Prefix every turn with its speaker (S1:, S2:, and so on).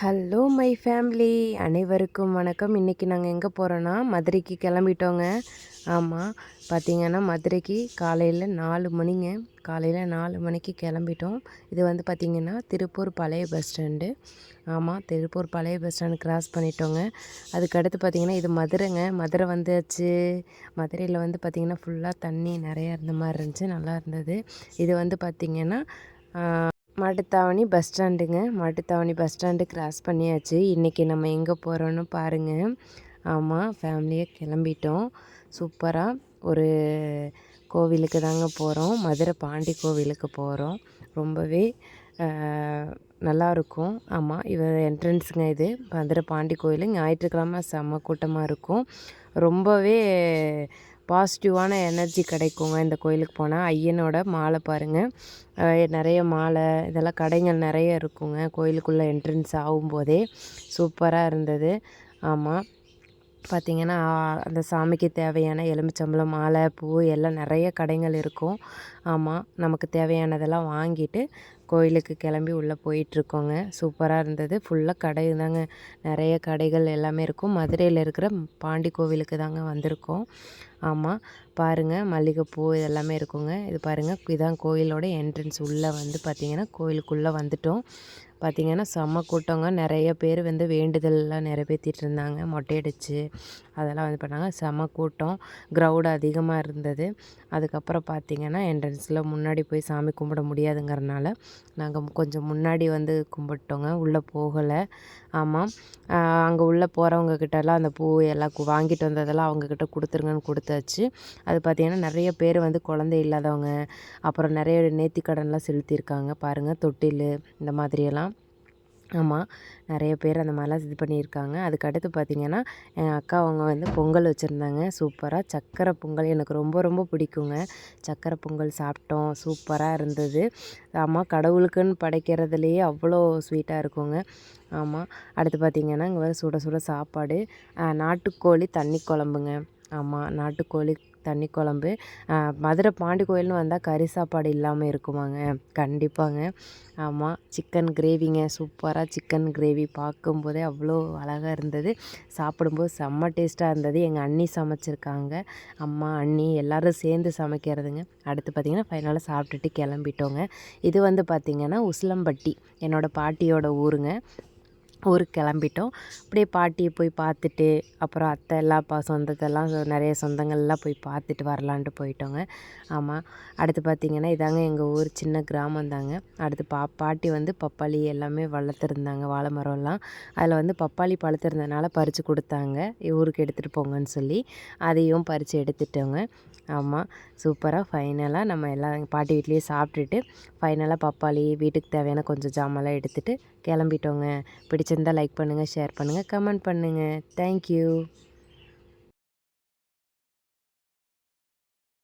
S1: Hello my family அனைவருக்கும் வணக்கம். இன்றைக்கி நாங்கள் எங்கே போகிறோன்னா மதுரைக்கு கிளம்பிட்டோங்க. ஆமாம் பார்த்திங்கன்னா மதுரைக்கு காலையில் நாலு மணிங்க. காலையில் நாலு மணிக்கு கிளம்பிட்டோம். இது வந்து பார்த்திங்கன்னா திருப்பூர் பழைய பஸ் ஸ்டாண்டு ஆமாம் திருப்பூர் பழைய பஸ் ஸ்டாண்டு கிராஸ் பண்ணிட்டோங்க. அதுக்கடுத்து பார்த்திங்கன்னா இது மதுரைங்க. மதுரை வந்தாச்சு. மதுரையில் வந்து பார்த்திங்கன்னா ஃபுல்லாக தண்ணி நிறையா இருந்த மாதிரி இருந்துச்சு. நல்லா இருந்தது. இது வந்து பார்த்திங்கன்னா மாட்டுத்தாவணி பஸ் ஸ்டாண்டுங்க மாட்டுத்தாவணி பஸ் ஸ்டாண்டு கிராஸ் பண்ணியாச்சு. இன்றைக்கி நம்ம எங்கே போகிறோன்னு பாருங்கள் ஆமாம் ஃபேமிலியாக கிளம்பிட்டோம். சூப்பராக ஒரு கோவிலுக்கு தாங்க போகிறோம் மதுரை பாண்டி கோவிலுக்கு போகிறோம் ரொம்பவே நல்லாயிருக்கும் ஆமாம் இவ என்ட்ரன்ஸுங்க இது. மதுரை பாண்டி கோயில். ஞாயிற்றுக்கிழமை செம்ம கூட்டமாக இருக்கும். ரொம்பவே பாசிட்டிவான எனர்ஜி கிடைக்குங்க இந்த கோயிலுக்கு போனால் ஐயனோட மாலை பாருங்கள் நிறைய மாலை இதெல்லாம் கடைகள் நிறைய இருக்குங்க. கோயிலுக்குள்ளே என்ட்ரன்ஸ் ஆகும்போதே சூப்பராக இருந்தது. ஆமாம் பார்த்திங்கன்னா அந்த சாமிக்கு தேவையான எலுமிச்சம்பழம் மாலை பூ எல்லாம் நிறைய கடைகள் இருக்கும். ஆமாம் நமக்கு தேவையானதெல்லாம் வாங்கிட்டு கோயிலுக்கு கிளம்பி உள்ளே போயிட்டுருக்கோங்க. சூப்பராக இருந்தது. ஃபுல்லாக கடை தாங்க. நிறைய கடைகள் எல்லாமே இருக்கும். மதுரையில் இருக்கிற பாண்டி கோவிலுக்கு தாங்க வந்திருக்கோம். ஆமாம் பாருங்கள் மல்லிகைப்பூ எல்லாமே இருக்குங்க. இது பாருங்கள் இதான் கோயிலோட என்ட்ரன்ஸ் உள்ளே வந்து பார்த்திங்கன்னா கோயிலுக்குள்ளே வந்துட்டோம். பார்த்திங்கன்னா செம்ம கூட்டங்க. நிறைய பேர் வந்து வேண்டுதல்லாம் நிறைவேற்றிட்டு இருந்தாங்க. மொட்டையடிச்சு அதெல்லாம் வந்து பண்ணாங்க. செம கூட்டம். க்ரௌடு அதிகமாக இருந்தது. அதுக்கப்புறம் பார்த்திங்கன்னா என்ட்ரன்ஸில் முன்னாடி போய் சாமி கும்பிட முடியாதுங்கிறனால நாங்கள் கொஞ்சம் முன்னாடி வந்து கும்பிட்டோங்க. உள்ளே போகலை. ஆமாம் அங்கே உள்ளே போகிறவங்க கிட்டலாம் அந்த பூ எல்லாம் வாங்கிட்டு வந்ததெல்லாம் அவங்கக்கிட்ட கொடுத்துருங்கன்னு கொடுத்தாச்சு. அது பார்த்திங்கன்னா நிறைய பேர் வந்து குழந்தை இல்லாதவங்க அப்புறம் நிறைய நேர்த்திக்கடன்லாம் செலுத்தியிருக்காங்க. பாருங்கள் தொட்டில் இந்த மாதிரியெல்லாம். ஆமாம் நிறைய பேர் அந்த மாதிரிலாம் இது பண்ணியிருக்காங்க. அதுக்கு அடுத்து பார்த்திங்கன்னா எங்கள் அக்கா அவங்க வந்து பொங்கல் வச்சுருந்தாங்க. சூப்பராக சக்கரை பொங்கல் எனக்கு ரொம்ப ரொம்ப பிடிக்குங்க. சக்கரை பொங்கல் சாப்பிட்டோம் சூப்பராக இருந்தது. ஆமாம் கடவுளுக்குன்னு படைக்கிறதுலையே அவ்வளோ ஸ்வீட்டாக இருக்குங்க. ஆமாம் அடுத்து பார்த்திங்கன்னா இங்கே வந்து சுட சுட சாப்பாடு. நாட்டுக்கோழி தண்ணி குழம்புங்க. ஆமாம் நாட்டுக்கோழி தண்ணி குழம்பு. மதுரை பாண்டி கோயில்னு வந்தால் கறி சாப்பாடு இல்லாமல் இருக்குமாங்க. கண்டிப்பாங்க. ஆமாம் சிக்கன் கிரேவிங்க சூப்பராக சிக்கன் கிரேவி பார்க்கும்போதே அவ்வளோ அழகாக இருந்தது. சாப்பிடும்போது செம்ம டேஸ்ட்டாக இருந்தது. எங்கள் அண்ணி சமைச்சிருக்காங்க. அம்மா அண்ணி எல்லோரும் சேர்ந்து சமைக்கிறதுங்க. அடுத்து பார்த்திங்கன்னா ஃபைனலாக சாப்பிட்டுட்டு கிளம்பிட்டோங்க. இது வந்து பார்த்திங்கன்னா உசிலம்பட்டி என்னோடய பாட்டியோட ஊருங்க. ஊருக்கு கிளம்பிட்டோம். அப்படியே பாட்டியை போய் பார்த்துட்டு அப்புறம் அத்தை எல்லாம் பா சொந்தத்தெல்லாம் நிறைய சொந்தங்கள்லாம் போய் பார்த்துட்டு வரலான்ட்டு போயிட்டோங்க. ஆமாம் அடுத்து பார்த்திங்கன்னா இதாங்க எங்கள் ஊர் சின்ன கிராமம் தாங்க. அடுத்து பா பாட்டி வந்து பப்பாளி எல்லாமே வளர்த்துருந்தாங்க வாழை மரம்லாம். அதில் வந்து பப்பாளி பழுத்திருந்ததுனால பறித்து கொடுத்தாங்க. ஊருக்கு எடுத்துகிட்டு போங்கன்னு சொல்லி அதையும் பறித்து எடுத்துட்டோங்க. ஆமாம் சூப்பராக ஃபைனலாக நம்ம எல்லாம் பாட்டி வீட்லேயே சாப்பிட்டுட்டு ஃபைனலாக பப்பாளி வீட்டுக்கு தேவையான கொஞ்சம் ஜாமெல்லாம் எடுத்துகிட்டு கிளம்பிட்டோங்க. பிடிச்சிருந்தால் லைக் பண்ணுங்கள் ஷேர் பண்ணுங்கள் கமெண்ட் பண்ணுங்கள் தேங்க்யூ